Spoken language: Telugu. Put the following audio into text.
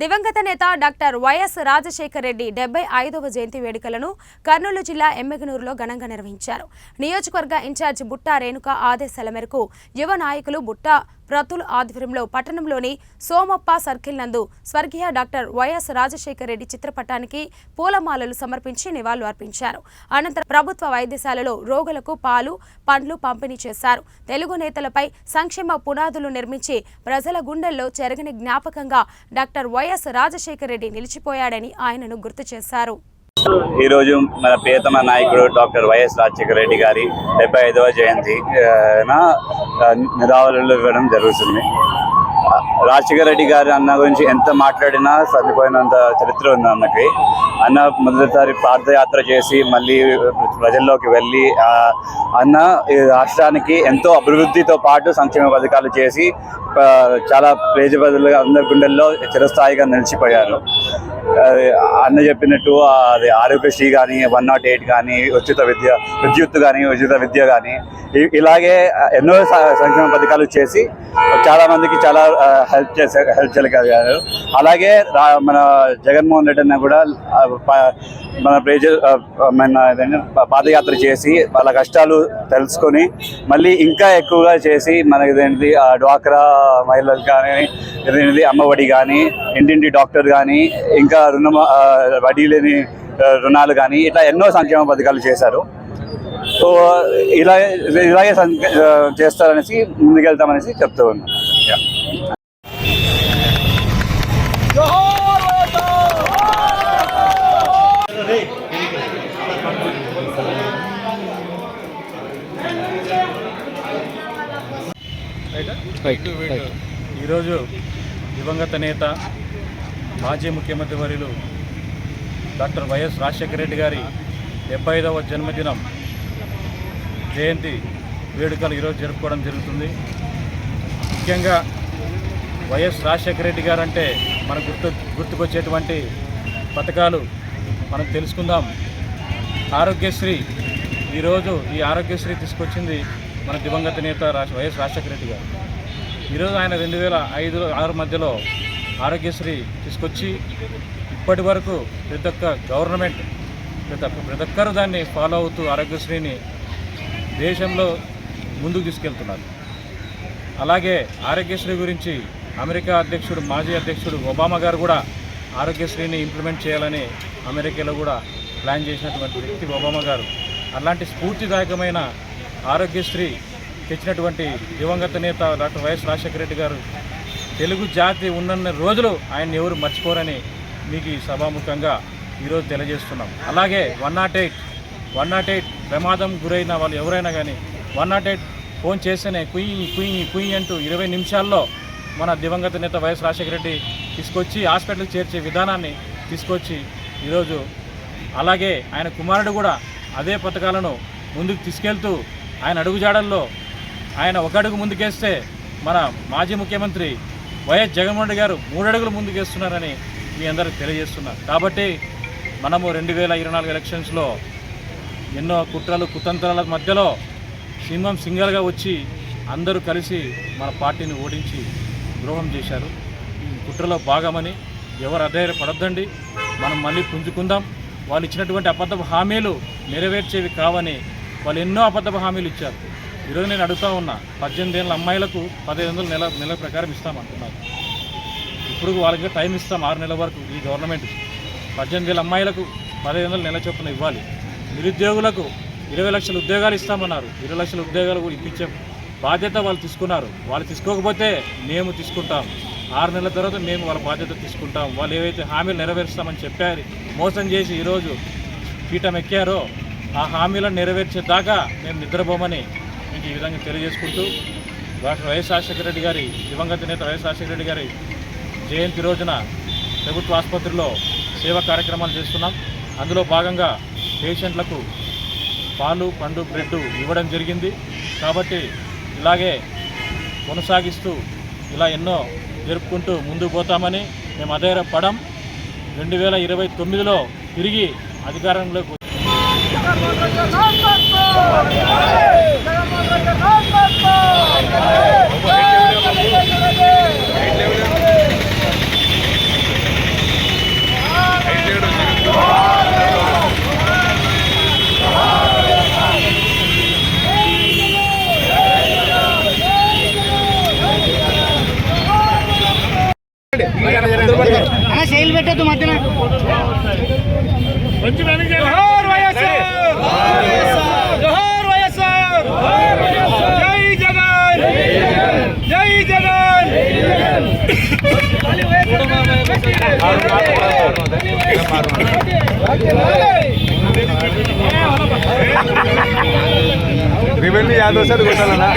దివంగత నేత డాక్టర్ వైఎస్ రాజశేఖర రెడ్డి డెబ్బై ఐదవ జయంతి వేడుకలను కర్నూలు జిల్లా ఎమ్మెగనూరులో ఘనంగా నిర్వహించారు. నియోజకవర్గ ఇన్ఛార్జ్ బుట్టా రేణుక ఆదేశాల మేరకు యువ నాయకులు బుట్టా ప్రతుల్ ఆధ్వర్యంలో పట్టణంలోని సోమప్ప సర్కిల్ నందు స్వర్గీయ డాక్టర్ వైఎస్ రాజశేఖర రెడ్డి చిత్రపటానికి పూలమాలలు సమర్పించి నివాళులు అర్పించారు. అనంతరం ప్రభుత్వ వైద్యశాలలో రోగులకు పాలు పండ్లు పంపిణీ చేశారు. తెలుగు నేతలపై సంక్షేమ పునాదులు నిర్మించి ప్రజల గుండెల్లో చెరగని జ్ఞాపకంగా డాక్టర్ వైఎస్ రాజశేఖర రెడ్డి నిలిచిపోయాడని ఆయనను గుర్తు చేశారు. ఈరోజు మన ప్రియతమ నాయకుడు డాక్టర్ వైఎస్ రాజశేఖర రెడ్డి గారి డెబ్బై ఐదవ జయంతి నా, నిరావళులు ఇవ్వడం జరుగుతుంది. రాజశేఖర రెడ్డి గారి అన్న గురించి ఎంత మాట్లాడినా సరిపోయినంత చరిత్ర ఉంది అన్నకి అన్న మొదటిసారి పాదయాత్ర చేసి మళ్ళీ ప్రజల్లోకి వెళ్ళి అన్న ఈ రాష్ట్రానికి ఎంతో అభివృద్ధితో పాటు సంక్షేమ పథకాలు చేసి చాలా పేద ప్రజలుగా అందరి గుండెల్లో చిరస్థాయిగా నిలిచిపోయారు. అన్న చెప్పినట్టు అది ఆరోగ్యశ్రీ కానీ వన్ నాట్ ఎయిట్ కానీ ఉచిత విద్య విద్యుత్ కానీ ఉచిత విద్య కానీ ఇ- ఇలాగే ఎన్నో సంక్షేమ పథకాలు చేసి చాలామందికి చాలా హెల్ప్ చేసే హెల్ప్ చేయగలిగారు. అలాగే రా- మన జగన్మోహన్ రెడ్డి అన్న కూడా మన ప్రజ మన పాదయాత్ర చేసి వాళ్ళ కష్టాలు తెలుసుకొని మళ్ళీ ఇంకా ఎక్కువగా చేసి మనకి ఇదేంటి డ్వాక్రా మహిళలు కానీ ఇదేంటి అమ్మఒడి కానీ ఇంటింటి డాక్టర్ కానీ ఇంకా రుణ వడ్డీ లేని రుణాలు కానీ ఇట్లా ఎన్నో సంక్షేమ పథకాలు చేశారు సో ఇలా ఇలాగే చేస్తారనేసి ముందుకెళ్తామనేసి చెప్తూ ఉన్నాం. ఈరోజు దివంగత నేత మాజీ ముఖ్యమంత్రి వర్యులు డాక్టర్ వైఎస్ రాజశేఖర రెడ్డి గారి డెబ్బై ఐదవ జన్మదినం జయంతి వేడుకలు ఈరోజు జరుపుకోవడం జరుగుతుంది. ముఖ్యంగా వైఎస్ రాజశేఖర రెడ్డి గారు అంటే మనకు గుర్తు గుర్తుకొచ్చేటువంటి పథకాలు మనం తెలుసుకుందాం. ఆరోగ్యశ్రీ ఈరోజు ఈ ఆరోగ్యశ్రీ తీసుకొచ్చింది మన దివంగత నేత రాజ వైఎస్ రాజశేఖర రెడ్డి గారు. ఈరోజు ఆయన రెండు వేల ఐదు ఆరు మధ్యలో ఆరోగ్యశ్రీ తీసుకొచ్చి ఇప్పటి వరకు ప్రతి ఒక్క గవర్నమెంట్ ప్రతి ప్రతి ఒక్కరు దాన్ని ఫాలో అవుతూ ఆరోగ్యశ్రీని దేశంలో ముందుకు తీసుకెళ్తున్నారు. అలాగే ఆరోగ్యశ్రీ గురించి అమెరికా అధ్యక్షుడు మాజీ అధ్యక్షుడు ఒబామా గారు కూడా ఆరోగ్యశ్రీని ఇంప్లిమెంట్ చేయాలని అమెరికాలో కూడా ప్లాన్ చేసినటువంటి వ్యక్తి ఒబామా గారు. అలాంటి స్ఫూర్తిదాయకమైన ఆరోగ్యశ్రీ తెచ్చినటువంటి దివంగత నేత డాక్టర్ వైఎస్ రాజశేఖర రెడ్డి గారు తెలుగు జాతి ఉన్నన్ని రోజులు ఆయన ఎవరు మర్చిపోరని మీకు ఈ సభాముఖంగా ఈరోజు తెలియజేస్తున్నాం. అలాగే one nought eight one nought eight ప్రమాదం గురైన వాళ్ళు ఎవరైనా కానీ వన్ నాట్ ఎయిట్ ఫోన్ చేస్తేనే కుయ్యి కుయ్యి కుయ్యి అంటూ ఇరవై నిమిషాల్లో మన దివంగత నేత వైఎస్ రాజశేఖర రెడ్డి తీసుకొచ్చి హాస్పిటల్కి చేర్చే విధానాన్ని తీసుకొచ్చి ఈరోజు అలాగే ఆయన కుమారుడు కూడా అదే పథకాలను ముందుకు తీసుకెళ్తూ ఆయన అడుగుజాడల్లో ఆయన ఒక అడుగు ముందుకేస్తే మన మాజీ ముఖ్యమంత్రి వైఎస్ జగన్మోహన్ రెడ్డి గారు మూడడుగులు ముందుకేస్తున్నారని మీ అందరికి తెలియజేస్తున్నారు కాబట్టి మనము రెండు వేల ఇరవై నాలుగు ఎలక్షన్స్లో ఎన్నో కుట్రలు కుతంత్రాల మధ్యలో సింహం సింగల్గా వచ్చి అందరూ కలిసి మన పార్టీని ఓడించి ద్రోహం చేశారు. ఈ కుట్రలో భాగమని ఎవరు అధైర్యపడొద్దండి. మనం మళ్ళీ పుంజుకుందాం. వాళ్ళు ఇచ్చినటువంటి అబద్ధపు హామీలు నెరవేర్చేవి కావని వాళ్ళు ఎన్నో అబద్ధపు హామీలు ఇచ్చారు. ఈరోజు నేను అడుగుతా ఉన్నా పద్దెనిమిది ఏళ్ళ అమ్మాయిలకు పదిహేను వందలు నెల నెల ప్రకారం ఇస్తామంటున్నారు. ఇప్పుడు వాళ్ళకి టైం ఇస్తాం ఆరు నెలల వరకు ఈ గవర్నమెంట్. పద్దెనిమిది వేల అమ్మాయిలకు పదిహేను వందలు నెల చొప్పున ఇవ్వాలి. నిరుద్యోగులకు ఇరవై లక్షల ఉద్యోగాలు ఇస్తామన్నారు. ఇరవై లక్షల ఉద్యోగాలు కూడా ఇప్పించే బాధ్యత వాళ్ళు తీసుకున్నారు. వాళ్ళు తీసుకోకపోతే మేము తీసుకుంటాం. ఆరు నెలల తర్వాత మేము వాళ్ళ బాధ్యత తీసుకుంటాం. వాళ్ళు ఏవైతే హామీలు నెరవేరుస్తామని చెప్పారు మోసం చేసి ఈరోజు పీఠం ఎక్కారో ఆ హామీలను నెరవేర్చేదాకా మేము నిద్రపోమని మీకు ఈ విధంగా తెలియజేసుకుంటూ డాక్టర్ వైఎస్ రాజశేఖర రెడ్డి గారి దివంగత నేత వైఎస్ రాజశేఖర రెడ్డి గారి జయంతి రోజున ప్రభుత్వ ఆసుపత్రిలో సేవా కార్యక్రమాలు చేస్తున్నాం. అందులో భాగంగా పేషెంట్లకు పాలు పండు బ్రెడ్ ఇవ్వడం జరిగింది. కాబట్టి ఇలాగే కొనసాగిస్తూ ఇలా ఎన్నో జరుపుకుంటూ ముందుకు పోతామని మేము అధైర్యపడం రెండు వేల ఇరవై తొమ్మిదిలో తిరిగి అధికారంలోకి అన్న శైలి పెట్టద్దు మధ్యన. మంచి பிரசாடு கொண்டாடலாம்